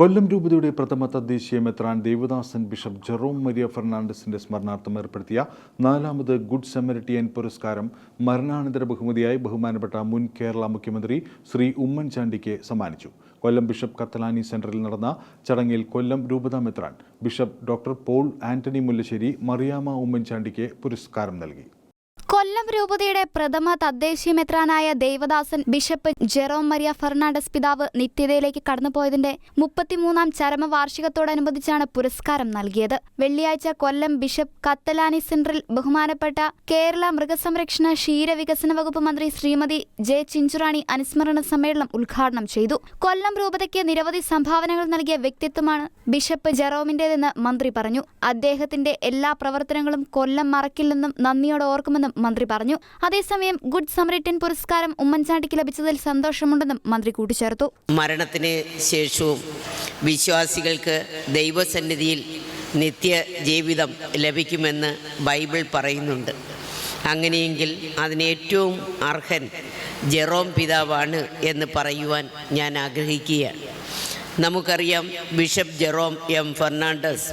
കൊല്ലം രൂപതയുടെ പ്രഥമ തദ്ദേശീയ മെത്രാൻ ദേവദാസൻ ബിഷപ്പ് ജെറോം മരിയ ഫെർണാണ്ടസിന്റെ സ്മരണാർത്ഥം ഏർപ്പെടുത്തിയ നാലാമത് ഗുഡ് സെമരിറ്റിയൻ പുരസ്കാരം മരണാനന്തര ബഹുമതിയായി ബഹുമാനപ്പെട്ട മുൻ കേരള മുഖ്യമന്ത്രി ശ്രീ ഉമ്മൻചാണ്ടിക്ക് സമ്മാനിച്ചു. കൊല്ലം ബിഷപ്പ് കത്തലാനി സെന്ററിൽ നടന്ന ചടങ്ങിൽ കൊല്ലം രൂപത മെത്രാൻ ബിഷപ്പ് ഡോക്ടർ പോൾ ആന്റണി മുല്ലശ്ശേരി മറിയാമ്മ ഉമ്മൻചാണ്ടിക്ക് പുരസ്കാരം നൽകി. കൊല്ലം രൂപതയുടെ പ്രഥമ തദ്ദേശീയ മെത്രാനായ ദേവദാസൻ ബിഷപ്പ് ജെറോം മരിയ ഫെർണാണ്ടസ് പിതാവ് നിത്യതയിലേക്ക് കടന്നുപോയതിന്റെ മുപ്പത്തിമൂന്നാം ചരമവാർഷികത്തോടനുബന്ധിച്ചാണ് പുരസ്കാരം നൽകിയത്. വെള്ളിയാഴ്ച കൊല്ലം ബിഷപ്പ് കത്തലാനി സെന്ററിൽ ബഹുമാനപ്പെട്ട കേരള മൃഗസംരക്ഷണ ക്ഷീരവികസന വകുപ്പ് മന്ത്രി ശ്രീമതി ജെ ചിഞ്ചുറാണി അനുസ്മരണ സമ്മേളനം ഉദ്ഘാടനം ചെയ്തു. കൊല്ലം രൂപതയ്ക്ക് നിരവധി സംഭാവനകൾ നൽകിയ വ്യക്തിത്വമാണ് ബിഷപ്പ് ജെറോമിന്റേതെന്ന് മന്ത്രി പറഞ്ഞു. അദ്ദേഹത്തിന്റെ എല്ലാ പ്രവർത്തനങ്ങളും കൊല്ലം മറക്കില്ലെന്നും നന്ദിയോടെ ഓർക്കുമെന്നും മന്ത്രി പറഞ്ഞു. അതേസമയം ഗുഡ് സമരിറ്റൻ പുരസ്കാരം ഉമ്മൻചാണ്ടിക്ക് ലഭിച്ചതിൽ സന്തോഷമുണ്ടെന്നും മന്ത്രി കൂട്ടിച്ചേർത്തു. മരണത്തിന് ശേഷവും വിശ്വാസികൾക്ക് ദൈവസന്നിധിയിൽ നിത്യ ജീവിതം ലഭിക്കുമെന്ന് ബൈബിൾ പറയുന്നുണ്ട്. അങ്ങനെയെങ്കിൽ അതിന് ഏറ്റവും അർഹൻ ജെറോം പിതാവാണ് എന്ന് പറയുവാൻ ഞാൻ ആഗ്രഹിക്കുകയാണ്. നമുക്കറിയാം ബിഷപ്പ് ജെറോം എം ഫെർണാണ്ടസ്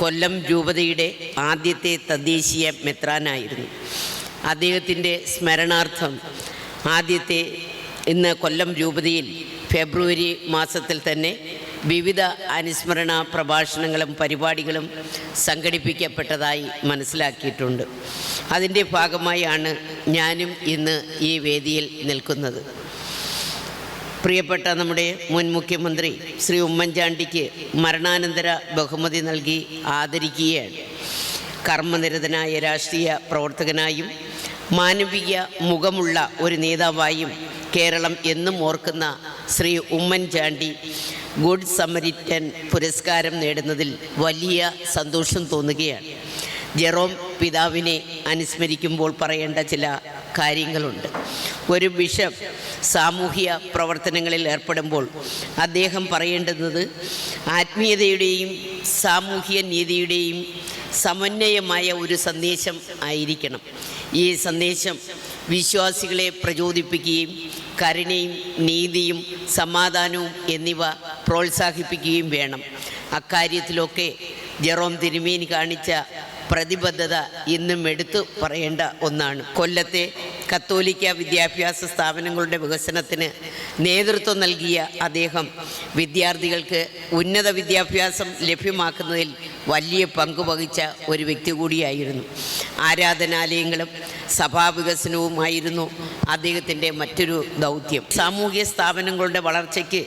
കൊല്ലം രൂപതയുടെ ആദ്യത്തെ തദ്ദേശീയ മെത്രാനായിരുന്നു. അദ്ദേഹത്തിന്റെ സ്മരണാർത്ഥം ആദ്യത്തെ ഇന്ന് കൊല്ലം രൂപതയിൽ ഫെബ്രുവരി മാസത്തിൽ തന്നെ വിവിധ അനുസ്മരണ പ്രഭാഷണങ്ങളും പരിപാടികളും സംഘടിപ്പിക്കപ്പെട്ടതായി മനസ്സിലാക്കിയിട്ടുണ്ട്. അതിന്റെ ഭാഗമായാണ് ഞാനും ഇന്ന് ഈ വേദിയിൽ നിൽക്കുന്നത്. പ്രിയപ്പെട്ട നമ്മുടെ മുൻ മുഖ്യമന്ത്രി ശ്രീ ഉമ്മൻചാണ്ടിക്ക് മരണാനന്തര ബഹുമതി നൽകി ആദരിക്കുകയാണ്. കർമ്മനിരതനായ രാഷ്ട്രീയ പ്രവർത്തകനായും മാനവിക മുഖമുള്ള ഒരു നേതാവായും കേരളം എന്നും ഓർക്കുന്ന ശ്രീ ഉമ്മൻചാണ്ടി ഗുഡ് സമരിറ്റൻ പുരസ്കാരം നേടുന്നതിൽ വലിയ സന്തോഷം തോന്നുകയാണ്. ജെറോം പിതാവിനെ അനുസ്മരിക്കുമ്പോൾ പറയേണ്ട ചില കാര്യങ്ങളുണ്ട്. ഒരു ബിഷപ്പ് സാമൂഹ്യ പ്രവർത്തനങ്ങളിൽ ഏർപ്പെടുമ്പോൾ അദ്ദേഹം പറയേണ്ടുന്നത് ആത്മീയതയുടെയും സാമൂഹ്യ നീതിയുടെയും സമന്വയമായ ഒരു സന്ദേശം ആയിരിക്കണം. ഈ സന്ദേശം വിശ്വാസികളെ പ്രചോദിപ്പിക്കുകയും കരുണയും നീതിയും സമാധാനവും എന്നിവ പ്രോത്സാഹിപ്പിക്കുകയും വേണം. അക്കാര്യത്തിലൊക്കെ ജെറോം തിരുമേനി കാണിച്ച പ്രതിബദ്ധത ഇന്നും എടുത്തു പറയേണ്ട ഒന്നാണ്. കൊല്ലത്തെ കത്തോലിക്ക വിദ്യാഭ്യാസ സ്ഥാപനങ്ങളുടെ വികസനത്തിന് നേതൃത്വം നൽകിയ അദ്ദേഹം വിദ്യാർത്ഥികൾക്ക് ഉന്നത വിദ്യാഭ്യാസം ലഭ്യമാക്കുന്നതിൽ വലിയ പങ്ക് വഹിച്ച ഒരു വ്യക്തി കൂടിയായിരുന്നു. ആരാധനാലയങ്ങളും സഭാവികസനവുമായിരുന്നു അദ്ദേഹത്തിന്റെ മറ്റൊരു ദൗത്യം. സാമൂഹ്യ സ്ഥാപനങ്ങളുടെ വളർച്ചയ്ക്ക്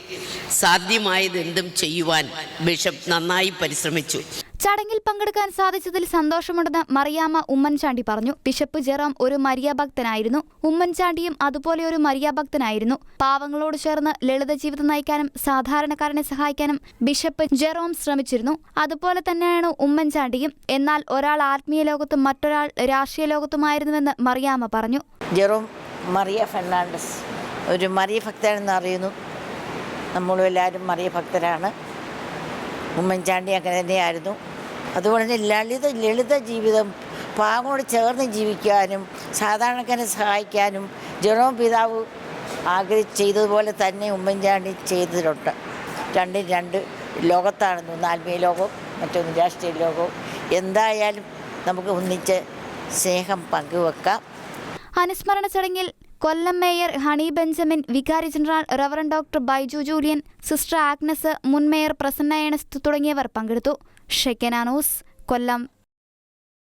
സാധ്യമായതെന്തും ചെയ്യുവാൻ ബിഷപ്പ് നന്നായി പരിശ്രമിച്ചു. ചടങ്ങിൽ പങ്കെടുക്കാൻ സാധിച്ചതിൽ സന്തോഷമുണ്ടെന്ന് മറിയാമ്മ ഉമ്മൻചാണ്ടി പറഞ്ഞു. ബിഷപ്പ് ജെറോം ഒരു മര്യാഭക്തനായിരുന്നു. ഉമ്മൻചാണ്ടിയും അതുപോലെ ഒരു മര്യാഭക്തനായിരുന്നു. പാവങ്ങളോട് ചേർന്ന് ലളിത ജീവിതം നയിക്കാനും സാധാരണക്കാരനെ സഹായിക്കാനും ബിഷപ്പ് ജെറോം ശ്രമിച്ചിരുന്നു. അതുപോലെ തന്നെയാണ് ഉമ്മൻചാണ്ടിയും. എന്നാൽ ഒരാൾ ആത്മീയ ലോകത്തും മറ്റൊരാൾ രാഷ്ട്രീയ ലോകത്തുമായിരുന്നുവെന്ന് മറിയാമ്മ പറഞ്ഞു. ജെറോം മറിയ ഫെർണാണ്ടസ് ഒരു മറിയ ഭക്തനെന്ന് അറിയുന്നു. നമ്മളും എല്ലാവരും മറിയ ഭക്തരാണ് ഉമ്മൻചാണ്ടി അങ്ങനെ തന്നെയായിരുന്നു. തന്നെ ലളിത ലളിത ജീവിതം പാങ്ങോട് ചേർന്ന് ജീവിക്കാനും സാധാരണക്കാരെ സഹായിക്കാനും ജനവും പിതാവ് ആഗ്രഹിച്ച് ചെയ്തതുപോലെ തന്നെ ഉമ്മൻചാണ്ടി ചെയ്തിട്ടുണ്ട് രണ്ടും രണ്ട് ലോകത്താണെന്ന് ഒന്ന് ആത്മീയ ലോകവും മറ്റൊന്ന് രാഷ്ട്രീയ ലോകവും. എന്തായാലും നമുക്ക് ഒന്നിച്ച് സ്നേഹം പങ്കുവെക്കാം. അനുസ്മരണ ചടങ്ങിൽ കൊല്ലം മേയർ ഹണി ബെഞ്ചമിൻ വികാരി general reverend doctor Baiju Julian sister Agnes മുൻ മേയർ പ്രസന്ന തുടങ്ങിയവർ പങ്കെടുത്തു. ഷെക്കനാനോസ് കൊല്ലം